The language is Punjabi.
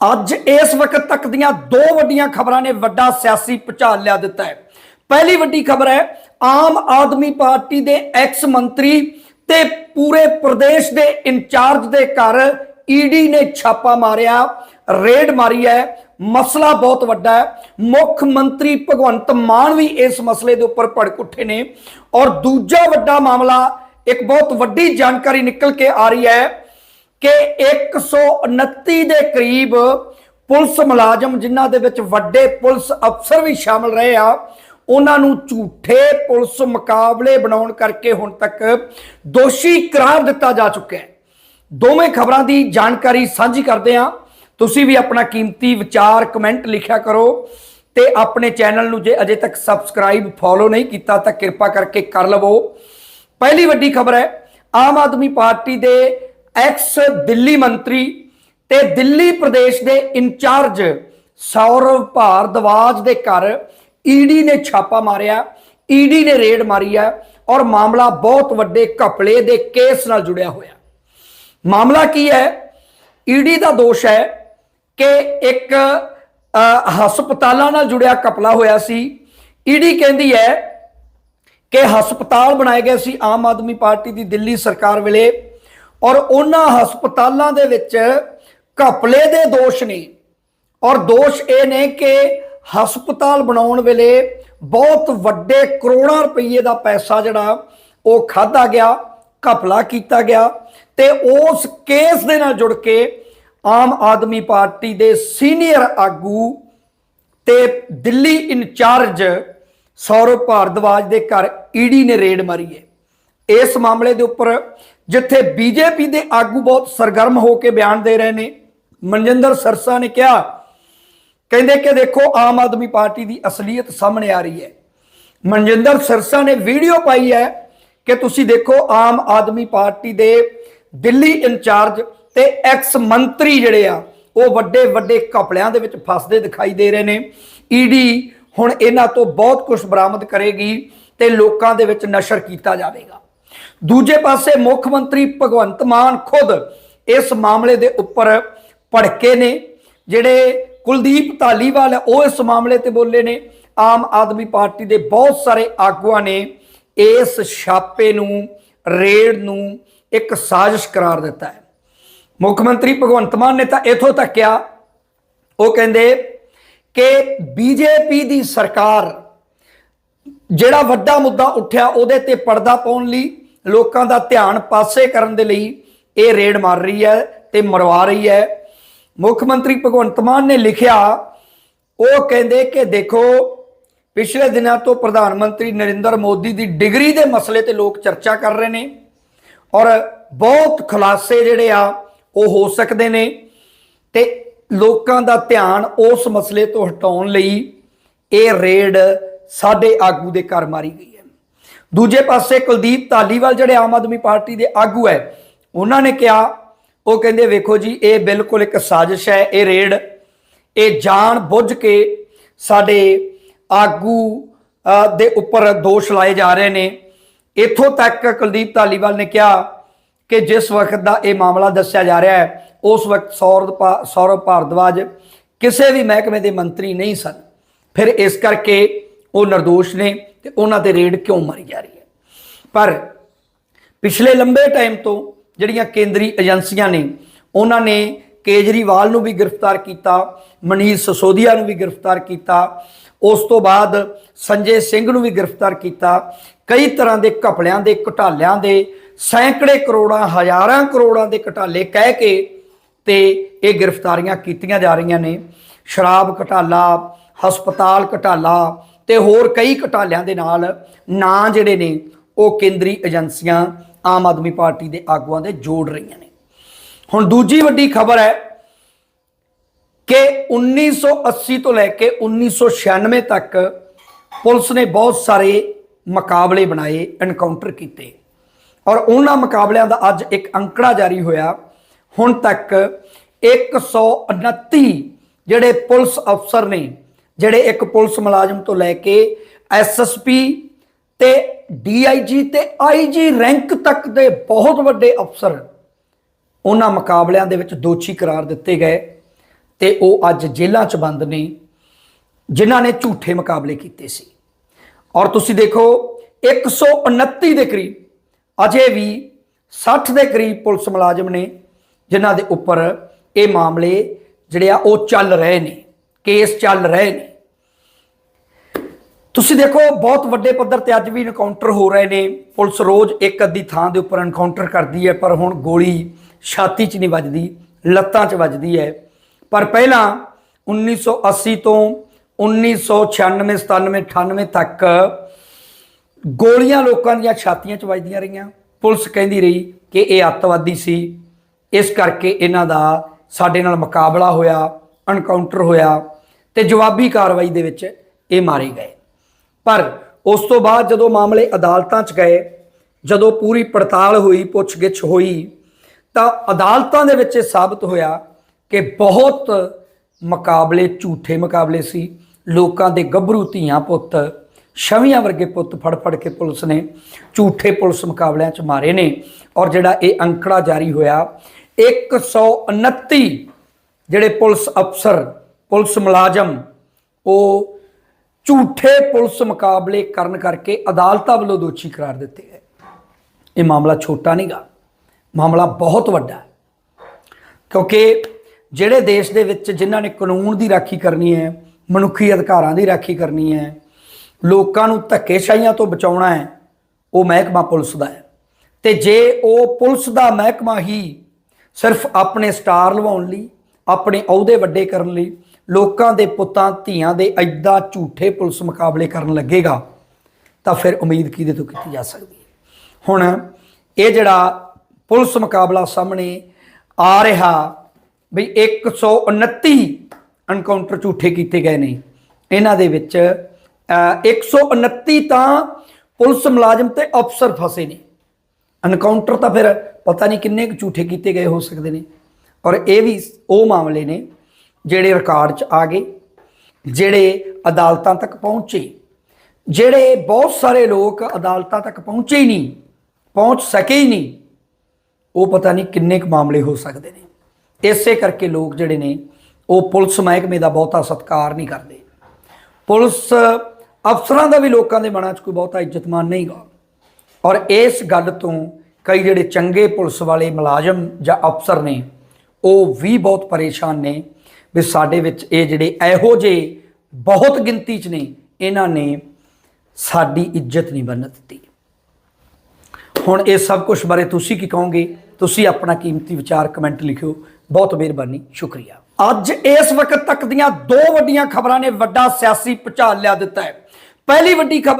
ਅੱਜ ਇਸ ਵਕਤ ਤੱਕ ਦੀਆਂ ਦੋ ਵੱਡੀਆਂ ਖਬਰਾਂ ਨੇ ਵੱਡਾ ਸਿਆਸੀ ਭੁਚਾਲ ਲਿਆ ਦਿੱਤਾ ਹੈ। ਪਹਿਲੀ ਵੱਡੀ ਖਬਰ ਹੈ, ਆਮ ਆਦਮੀ ਪਾਰਟੀ ਦੇ ਐਕਸ ਮੰਤਰੀ ਤੇ ਪੂਰੇ ਪ੍ਰਦੇਸ਼ ਦੇ ਇੰਚਾਰਜ ਦੇ ਘਰ ਈਡੀ ਨੇ ਛਾਪਾ ਮਾਰਿਆ, ਰੇਡ ਮਾਰੀ ਹੈ। ਮਸਲਾ ਬਹੁਤ ਵੱਡਾ ਹੈ। ਮੁੱਖ ਮੰਤਰੀ ਭਗਵੰਤ ਮਾਨ ਵੀ ਇਸ ਮਸਲੇ ਦੇ ਉੱਪਰ ਭੜਕ ਉੱਠੇ ਨੇ। ਔਰ ਦੂਜਾ ਵੱਡਾ ਮਾਮਲਾ, ਇੱਕ ਬਹੁਤ ਵੱਡੀ ਜਾਣਕਾਰੀ ਨਿਕਲ ਕੇ ਆ ਰਹੀ ਹੈ ਕਿ 129 ਦੇ ਕਰੀਬ ਪੁਲਿਸ ਮੁਲਾਜ਼ਮ ਜਿਨ੍ਹਾਂ ਦੇ ਵਿੱਚ ਵੱਡੇ ਪੁਲਿਸ ਅਫਸਰ ਵੀ ਸ਼ਾਮਲ ਰਹੇ ਆ, ਉਹਨਾਂ ਨੂੰ ਝੂਠੇ ਪੁਲਿਸ ਮੁਕਾਬਲੇ ਬਣਾਉਣ ਕਰਕੇ ਹੁਣ ਤੱਕ ਦੋਸ਼ੀ ਕਰਾਰ ਦਿੱਤਾ ਜਾ ਚੁੱਕਿਆ ਹੈ। ਦੋਵੇਂ ਖਬਰਾਂ ਦੀ ਜਾਣਕਾਰੀ ਸਾਂਝੀ ਕਰਦੇ ਹਾਂ। ਤੁਸੀਂ ਵੀ ਆਪਣਾ ਕੀਮਤੀ ਵਿਚਾਰ ਕਮੈਂਟ ਲਿਖਿਆ ਕਰੋ ਤੇ ਆਪਣੇ ਚੈਨਲ ਨੂੰ ਜੇ ਅਜੇ ਤੱਕ ਸਬਸਕ੍ਰਾਈਬ ਫੋਲੋ ਨਹੀਂ ਕੀਤਾ ਤਾਂ ਕਿਰਪਾ ਕਰਕੇ ਕਰ ਲਵੋ। ਪਹਿਲੀ ਵੱਡੀ ਖਬਰ ਹੈ, ਆਮ ਆਦਮੀ ਪਾਰਟੀ ਦੇ ਐਕਸ ਦਿੱਲੀ ਮੰਤਰੀ ਤੇ ਦਿੱਲੀ ਪ੍ਰਦੇਸ਼ ਦੇ ਇੰਚਾਰਜ ਸੌਰਵ ਭਾਰਦਵਾਜ ਦੇ ਘਰ ਈਡੀ ਨੇ ਛਾਪਾ ਮਾਰਿਆ, ਈਡੀ ਨੇ ਰੇਡ ਮਾਰੀ ਹੈ ਔਰ ਮਾਮਲਾ ਬਹੁਤ ਵੱਡੇ ਘਪਲੇ ਦੇ ਕੇਸ ਨਾਲ ਜੁੜਿਆ ਹੋਇਆ। ਮਾਮਲਾ ਕੀ ਹੈ? ਈਡੀ ਦਾ ਦੋਸ਼ ਹੈ ਕਿ ਇੱਕ ਹਸਪਤਾਲਾਂ ਨਾਲ ਜੁੜਿਆ ਘਪਲਾ ਹੋਇਆ ਸੀ। ਈਡੀ ਕਹਿੰਦੀ ਹੈ ਕਿ ਹਸਪਤਾਲ ਬਣਾਏ ਗਏ ਸੀ ਆਮ ਆਦਮੀ ਪਾਰਟੀ ਦੀ ਦਿੱਲੀ ਸਰਕਾਰ ਵੇਲੇ। ਔਰ ਉਹਨਾਂ ਹਸਪਤਾਲਾਂ ਦੇ ਵਿੱਚ ਘਪਲੇ ਦੇ ਦੋਸ਼ ਨੇ। ਔਰ ਦੋਸ਼ ਇਹ ਨੇ ਕਿ ਹਸਪਤਾਲ ਬਣਾਉਣ ਵੇਲੇ ਬਹੁਤ ਵੱਡੇ ਕਰੋੜਾਂ ਰੁਪਏ ਦਾ ਪੈਸਾ ਜਿਹੜਾ ਉਹ ਖਾਦਾ ਗਿਆ, ਘਪਲਾ ਕੀਤਾ ਗਿਆ ਤੇ ਉਸ ਕੇਸ ਦੇ ਨਾਲ ਜੁੜ ਕੇ ਆਮ ਆਦਮੀ ਪਾਰਟੀ ਦੇ ਸੀਨੀਅਰ ਆਗੂ ਤੇ ਦਿੱਲੀ ਇੰਚਾਰਜ ਸੌਰਵ ਭਾਰਦਵਾਜ ਦੇ ਘਰ ਈਡੀ ਨੇ ਰੇਡ ਮਾਰੀ ਹੈ। ਇਸ ਮਾਮਲੇ ਦੇ ਉੱਪਰ ਜਿੱਥੇ ਬੀਜੇਪੀ ਦੇ ਆਗੂ ਬਹੁਤ ਸਰਗਰਮ ਹੋ ਕੇ ਬਿਆਨ ਦੇ ਰਹੇ ਨੇ, ਮਨਜਿੰਦਰ ਸਰਸਾ ਨੇ ਕਿਹਾ, ਕਹਿੰਦੇ ਕਿ ਦੇਖੋ, ਆਮ ਆਦਮੀ ਪਾਰਟੀ ਦੀ ਅਸਲੀਅਤ ਸਾਹਮਣੇ ਆ ਰਹੀ ਹੈ। ਮਨਜਿੰਦਰ ਸਰਸਾ ਨੇ ਵੀਡੀਓ ਪਾਈ ਹੈ ਕਿ ਤੁਸੀਂ ਦੇਖੋ, ਆਮ ਆਦਮੀ ਪਾਰਟੀ ਦੇ ਦਿੱਲੀ ਇੰਚਾਰਜ ਤੇ ਐਕਸ ਮੰਤਰੀ ਜਿਹੜੇ ਆ, ਉਹ ਵੱਡੇ ਵੱਡੇ ਘਪਲਿਆਂ ਦੇ ਵਿੱਚ ਫਸਦੇ ਦਿਖਾਈ ਦੇ ਰਹੇ ਨੇ। ਈਡੀ ਹੁਣ ਇਹਨਾਂ ਤੋਂ ਬਹੁਤ ਕੁਝ ਬਰਾਮਦ ਕਰੇਗੀ ਤੇ ਲੋਕਾਂ ਦੇ ਵਿੱਚ ਨਸ਼ਰ ਕੀਤਾ ਜਾਵੇਗਾ। ਦੂਜੇ ਪਾਸੇ ਮੁੱਖ ਮੰਤਰੀ ਭਗਵੰਤ ਮਾਨ ਖੁਦ ਇਸ ਮਾਮਲੇ ਦੇ ਉੱਪਰ ਭੜਕੇ ਨੇ, ਜਿਹੜੇ ਕੁਲਦੀਪ ਧਾਲੀਵਾਲ ਹੈ ਉਹ ਇਸ ਮਾਮਲੇ ਤੇ ਬੋਲੇ ਨੇ। ਆਮ ਆਦਮੀ ਪਾਰਟੀ ਦੇ ਬਹੁਤ ਸਾਰੇ ਆਗੂਆਂ ਨੇ ਇਸ ਛਾਪੇ ਨੂੰ, ਰੇਡ ਨੂੰ ਇੱਕ ਸਾਜ਼ਿਸ਼ ਕਰਾਰ ਦਿੱਤਾ ਹੈ। ਮੁੱਖ ਮੰਤਰੀ ਭਗਵੰਤ ਮਾਨ ਨੇ ਤਾਂ ਇਥੋਂ ਤੱਕ ਕਿਹਾ, ਉਹ ਕਹਿੰਦੇ ਕਿ ਬੀਜੇਪੀ ਦੀ ਸਰਕਾਰ ਜਿਹੜਾ ਵੱਡਾ ਮੁੱਦਾ ਉੱਠਿਆ ਉਹਦੇ ਤੇ ਪਰਦਾ ਪਾਉਣ ਲਈ ਲੋਕਾਂ ਦਾ ਧਿਆਨ ਪਾਸੇ ਕਰਨ ਦੇ ਲਈ ਇਹ ਰੇਡ ਮਾਰ ਰਹੀ ਹੈ ਤੇ ਮਰਵਾ ਰਹੀ ਹੈ। ਮੁੱਖ ਮੰਤਰੀ ਭਗਵੰਤ ਮਾਨ ਨੇ ਲਿਖਿਆ, ਉਹ ਕਹਿੰਦੇ ਕਿ ਦੇਖੋ, ਪਿਛਲੇ ਦਿਨਾਂ ਤੋਂ ਪ੍ਰਧਾਨ ਮੰਤਰੀ ਨਰਿੰਦਰ ਮੋਦੀ ਦੀ ਡਿਗਰੀ ਦੇ ਮਸਲੇ ਤੇ ਲੋਕ ਚਰਚਾ ਕਰ ਰਹੇ ਨੇ ਔਰ ਬਹੁਤ ਖੁਲਾਸੇ ਜਿਹੜੇ ਆ, ਉਹ ਹੋ ਸਕਦੇ ਨੇ ਤੇ ਲੋਕਾਂ ਦਾ ਧਿਆਨ ਉਸ ਮਸਲੇ ਤੋਂ ਹਟਾਉਣ ਲਈ ਇਹ ਰੇਡ ਸਾਡੇ ਆਗੂ ਦੇ ਘਰ ਮਾਰੀ ਗਈ ਹੈ। ਦੂਜੇ ਪਾਸੇ ਕੁਲਦੀਪ ਧਾਲੀਵਾਲ ਜਿਹੜੇ ਆਮ ਆਦਮੀ ਪਾਰਟੀ ਦੇ ਆਗੂ ਹੈ ਉਹਨਾਂ ਨੇ ਕਿਹਾ, ਉਹ ਕਹਿੰਦੇ ਵੇਖੋ ਜੀ, ਇਹ ਬਿਲਕੁਲ ਇੱਕ ਸਾਜ਼ਿਸ਼ ਹੈ ਇਹ ਰੇਡ, ਇਹ ਜਾਣ ਬੁੱਝ ਕੇ ਸਾਡੇ ਆਗੂ ਦੇ ਉੱਪਰ ਦੋਸ਼ ਲਾਏ ਜਾ ਰਹੇ ਨੇ। ਇੱਥੋਂ ਤੱਕ ਕੁਲਦੀਪ ਧਾਲੀਵਾਲ ਨੇ ਕਿਹਾ ਕਿ ਜਿਸ ਵਕਤ ਦਾ ਇਹ ਮਾਮਲਾ ਦੱਸਿਆ ਜਾ ਰਿਹਾ ਹੈ ਉਸ ਵਕਤ ਸੌਰਵ ਭਾ- ਸੌਰਵ ਭਾਰਦਵਾਜ ਕਿਸੇ ਵੀ ਮਹਿਕਮੇ ਦੇ ਮੰਤਰੀ ਨਹੀਂ ਸਨ। ਫਿਰ ਇਸ ਕਰਕੇ ਉਹ ਨਿਰਦੋਸ਼ ਨੇ। ਤੇ ਉਹਨਾਂ ਤੇ ਰੇਡ ਕਿਉਂ ਮਾਰੀ ਜਾ ਰਹੀ ਹੈ? ਪਰ ਪਿਛਲੇ ਲੰਬੇ ਟਾਈਮ ਤੋਂ ਜਿਹੜੀਆਂ ਕੇਂਦਰੀ ਏਜੰਸੀਆਂ ਨੇ, ਉਹਨਾਂ ਨੇ ਕੇਜਰੀਵਾਲ ਨੂੰ ਵੀ ਗ੍ਰਿਫਤਾਰ ਕੀਤਾ, ਮਨੀਸ਼ ਸਸੋਦੀਆ ਨੂੰ ਵੀ ਗ੍ਰਿਫਤਾਰ ਕੀਤਾ, ਉਸ ਤੋਂ ਬਾਅਦ ਸੰਜੇ ਸਿੰਘ ਨੂੰ ਵੀ ਗ੍ਰਿਫਤਾਰ ਕੀਤਾ, ਕਈ ਤਰ੍ਹਾਂ ਦੇ ਘਪਲਿਆਂ ਦੇ, ਘੁਟਾਲਿਆਂ ਦੇ, ਸੈਂਕੜੇ ਕਰੋੜਾਂ, ਹਜ਼ਾਰਾਂ ਕਰੋੜਾਂ ਦੇ ਘੁਟਾਲੇ ਕਹਿ ਕੇ ਤੇ ਇਹ ਗ੍ਰਿਫਤਾਰੀਆਂ ਕੀਤੀਆਂ ਜਾ ਰਹੀਆਂ ਨੇ। ਸ਼ਰਾਬ ਘਟਾਲਾ, ਹਸਪਤਾਲ ਘਟਾਲਾ ਤੇ ਹੋਰ ਕਈ ਘਟਾਲਿਆਂ ਦੇ ਨਾਲ ਨਾਂ ਜਿਹੜੇ ਨੇ, ਉਹ ਕੇਂਦਰੀ ਏਜੰਸੀਆਂ ਆਮ ਆਦਮੀ ਪਾਰਟੀ ਦੇ ਆਗੂਆਂ ਦੇ ਜੋੜ ਰਹੀਆਂ ਨੇ। ਹੁਣ ਦੂਜੀ ਵੱਡੀ ਖਬਰ ਹੈ ਕਿ 1980 ਤੋਂ ਲੈ ਕੇ 1996 ਤੱਕ ਪੁਲਿਸ ਨੇ ਬਹੁਤ ਸਾਰੇ ਮੁਕਾਬਲੇ ਬਣਾਏ ਐਨਕਾਊਂਟਰ ਕੀਤੇ। ਔਰ ਉਹਨਾਂ ਮੁਕਾਬਲਿਆਂ ਦਾ ਅੱਜ ਇੱਕ ਅੰਕੜਾ ਜਾਰੀ ਹੋਇਆ। ਹੁਣ ਤੱਕ 129 ਜਿਹੜੇ ਪੁਲਿਸ ਅਫਸਰ ਨੇ ਜਿਹੜੇ ਇੱਕ ਪੁਲਿਸ ਮੁਲਾਜ਼ਮ ਤੋਂ ਲੈ ਕੇ ਐਸਐਸਪੀ ਤੇ ਡੀਆਈਜੀ ਤੇ ਆਈਜੀ ਰੈਂਕ ਤੱਕ ਦੇ ਬਹੁਤ ਵੱਡੇ ਅਫਸਰ ਉਹਨਾਂ ਮੁਕਾਬਲਿਆਂ ਦੇ ਵਿੱਚ ਦੋਸ਼ੀ ਕਰਾਰ ਦਿੱਤੇ ਗਏ ਤੇ ਉਹ ਅੱਜ ਜੇਲ੍ਹਾਂ 'ਚ ਬੰਦ ਨੇ, ਜਿਨ੍ਹਾਂ ਨੇ ਝੂਠੇ ਮੁਕਾਬਲੇ ਕੀਤੇ ਸੀ। ਔਰ ਤੁਸੀਂ ਦੇਖੋ 129 ਦੇ ਕਰੀਬ, ਅਜੇ ਵੀ 60 ਦੇ ਕਰੀਬ ਪੁਲਿਸ ਮੁਲਾਜ਼ਮ ਨੇ, ਜਿਨ੍ਹਾਂ ਦੇ ਉੱਪਰ ਇਹ ਮਾਮਲੇ ਜਿਹੜੇ ਆ ਉਹ ਚੱਲ ਰਹੇ ਨੇ, ਕੇਸ ਚੱਲ ਰਹੇ ਨੇ। ਤੁਸੀਂ ਦੇਖੋ, ਬਹੁਤ ਵੱਡੇ ਪੱਧਰ ਤੇ ਅੱਜ ਵੀ ਐਨਕਾਊਂਟਰ ਹੋ ਰਹੇ ਨੇ। ਪੁਲਿਸ ਰੋਜ਼ ਇੱਕ ਅੱਧੀ ਥਾਂ ਦੇ ਉੱਪਰ ਐਨਕਾਊਂਟਰ ਕਰਦੀ ਹੈ, ਪਰ ਹੁਣ ਗੋਲੀ ਛਾਤੀ 'ਚ ਨਹੀਂ ਵੱਜਦੀ, ਲੱਤਾਂ 'ਚ ਵੱਜਦੀ ਹੈ। ਪਰ ਪਹਿਲਾਂ 1980 ਤੋਂ 1996 97 98 ਤੱਕ ਗੋਲੀਆਂ ਲੋਕਾਂ ਦੀਆਂ ਛਾਤੀਆਂ 'ਚ ਵੱਜਦੀਆਂ ਰਹੀਆਂ। ਪੁਲਿਸ ਕਹਿੰਦੀ ਰਹੀ ਕਿ ਇਹ ਅੱਤਵਾਦੀ ਸੀ। ਇਸ ਕਰਕੇ ਇਹਨਾਂ ਦਾ ਸਾਡੇ ਨਾਲ ਮੁਕਾਬਲਾ ਹੋਇਆ ਐਨਕਾਊਂਟਰ ਹੋਇਆ ਤੇ ਜਵਾਬੀ ਕਾਰਵਾਈ ਦੇ ਵਿੱਚ ਇਹ ਮਾਰੇ ਗਏ। ਪਰ ਉਸ ਤੋਂ ਬਾਅਦ ਜਦੋਂ ਮਾਮਲੇ ਅਦਾਲਤਾਂ 'ਚ ਗਏ, ਜਦੋਂ ਪੂਰੀ ਪੜਤਾਲ ਹੋਈ, ਪੁੱਛਗਿੱਛ ਹੋਈ, ਤਾਂ ਅਦਾਲਤਾਂ ਦੇ ਵਿੱਚ ਇਹ ਸਾਬਤ ਹੋਇਆ ਕਿ ਬਹੁਤ ਮੁਕਾਬਲੇ, ਝੂਠੇ ਮੁਕਾਬਲੇ ਸੀ। ਲੋਕਾਂ ਦੇ ਗੱਭਰੂ ਧੀਆਂ ਪੁੱਤ ਛਵੀਆਂ ਵਰਗੇ ਪੁੱਤ ਫੜ ਫੜ ਕੇ ਪੁਲਿਸ ਨੇ ਝੂਠੇ ਪੁਲਿਸ ਮੁਕਾਬਲਿਆਂ 'ਚ ਮਾਰੇ ਨੇ। ਔਰ ਜਿਹੜਾ ਇਹ ਅੰਕੜਾ ਜਾਰੀ ਹੋਇਆ 129 ਜਿਹੜੇ ਪੁਲਿਸ ਅਫਸਰ, ਪੁਲਿਸ ਮੁਲਾਜ਼ਮ, ਉਹ ਝੂਠੇ ਪੁਲਿਸ ਮੁਕਾਬਲੇ ਕਰਨ ਕਰਕੇ ਅਦਾਲਤਾਂ ਵੱਲੋਂ ਦੋਸ਼ੀ ਕਰਾਰ ਦਿੱਤੇ ਗਏ। ਇਹ ਮਾਮਲਾ ਛੋਟਾ ਨਹੀਂਗਾ ਮਾਮਲਾ ਬਹੁਤ ਵੱਡਾ ਹੈ। ਕਿਉਂਕਿ ਜਿਹੜੇ ਦੇਸ਼ ਦੇ ਵਿੱਚ ਜਿਨ੍ਹਾਂ ਨੇ ਕਾਨੂੰਨ ਦੀ ਰਾਖੀ ਕਰਨੀ ਹੈ, ਮਨੁੱਖੀ ਅਧਿਕਾਰਾਂ ਦੀ ਰਾਖੀ ਕਰਨੀ ਹੈ, ਲੋਕਾਂ ਨੂੰ ਧੱਕੇਸ਼ਾਹੀਆਂ ਤੋਂ ਬਚਾਉਣਾ ਹੈ, ਉਹ ਮਹਿਕਮਾ ਪੁਲਿਸ ਦਾ ਹੈ। ਤੇ ਜੇ ਉਹ ਪੁਲਿਸ ਦਾ ਮਹਿਕਮਾ ਹੀ ਸਿਰਫ ਆਪਣੇ ਸਟਾਰ ਲਵਾਉਣ ਲਈ, ਆਪਣੇ ਅਹੁਦੇ ਵੱਡੇ ਕਰਨ ਲਈ ਲੋਕਾਂ ਦੇ ਪੁੱਤਾਂ ਧੀਆਂ ਦੇ ਐਦਾਂ ਝੂਠੇ ਪੁਲਿਸ ਮੁਕਾਬਲੇ ਕਰਨ ਲੱਗੇਗਾ ਤਾਂ ਫਿਰ ਉਮੀਦ ਕਿਹਦੇ ਤੋਂ ਕੀਤੀ ਜਾ ਸਕਦੀ ਹੈ? ਹੁਣ ਇਹ ਜਿਹੜਾ ਪੁਲਿਸ ਮੁਕਾਬਲਾ ਸਾਹਮਣੇ ਆ ਰਿਹਾ ਵੀ 129 ਐਨਕਾਊਂਟਰ ਝੂਠੇ ਕੀਤੇ ਗਏ ਨੇ। ਇਹਨਾਂ ਦੇ ਵਿੱਚ ਅਹ, 129 ਤਾਂ ਪੁਲਿਸ ਮੁਲਾਜ਼ਮ ਤੇ ਅਫਸਰ ਫਸੇ ਨੇ। ਐਨਕਾਊਂਟਰ ਤਾਂ ਫਿਰ ਪਤਾ ਨਹੀਂ ਕਿੰਨੇ ਕੁ ਝੂਠੇ ਕੀਤੇ ਗਏ ਹੋ ਸਕਦੇ ਨੇ। ਔਰ ਇਹ ਵੀ ਉਹ ਮਾਮਲੇ ਨੇ ਜਿਹੜੇ ਰਿਕਾਰਡ 'ਚ ਆ ਗਏ, ਜਿਹੜੇ ਅਦਾਲਤਾਂ ਤੱਕ ਪਹੁੰਚੇ, ਜਿਹੜੇ ਬਹੁਤ ਸਾਰੇ ਲੋਕ ਅਦਾਲਤਾਂ ਤੱਕ ਪਹੁੰਚੇ ਹੀ ਨਹੀਂ, ਪਹੁੰਚ ਸਕੇ ਹੀ ਨਹੀਂ, ਉਹ ਪਤਾ ਨਹੀਂ ਕਿੰਨੇ ਕੁ ਮਾਮਲੇ ਹੋ ਸਕਦੇ ਨੇ। ਇਸੇ ਕਰਕੇ ਲੋਕ ਜਿਹੜੇ ਨੇ, ਉਹ ਪੁਲਿਸ ਮਹਿਕਮੇ ਦਾ ਬਹੁਤਾ ਸਤਿਕਾਰ ਨਹੀਂ ਕਰਦੇ। ਪੁਲਿਸ ਅਫਸਰਾਂ ਦਾ ਵੀ ਲੋਕਾਂ ਦੇ ਮਨਾਂ 'ਚ ਕੋਈ ਬਹੁਤਾ ਇੱਜ਼ਤਮਾਨ ਨਹੀਂਗਾ ਔਰ ਇਸ ਗੱਲ ਤੋਂ ਕਈ ਜਿਹੜੇ ਚੰਗੇ ਪੁਲਿਸ ਵਾਲੇ ਮੁਲਾਜ਼ਮ ਜਾਂ ਅਫਸਰ ਨੇ, ਉਹ ਵੀ ਬਹੁਤ ਪਰੇਸ਼ਾਨ ਨੇ ਵੀ ਸਾਡੇ ਵਿੱਚ ਇਹ ਜਿਹੜੇ ਇਹੋ ਜਿਹੇ ਬਹੁਤ ਗਿਣਤੀ 'ਚ ਨੇ, ਇਹਨਾਂ ਨੇ ਸਾਡੀ ਇੱਜ਼ਤ ਨਹੀਂ ਬਣ ਦਿੱਤੀ। ਹੁਣ ਇਹ ਸਭ ਕੁਝ ਬਾਰੇ ਤੁਸੀਂ ਕੀ ਕਹੋਗੇ? ਤੁਸੀਂ ਆਪਣਾ ਕੀਮਤੀ ਵਿਚਾਰ ਕਮੈਂਟ ਲਿਖਿਓ। ਬਹੁਤ ਮਿਹਰਬਾਨੀ, ਸ਼ੁਕਰੀਆ। ਅੱਜ ਇਸ ਵਕਤ ਤੱਕ ਦੀਆਂ ਦੋ ਵੱਡੀਆਂ ਖਬਰਾਂ ਨੇ ਵੱਡਾ ਸਿਆਸੀ ਭੁਚਾਲ ਲਿਆ ਦਿੱਤਾ ਹੈ। ਪਹਿਲੀ ਵੱਡੀ ਖਬਰ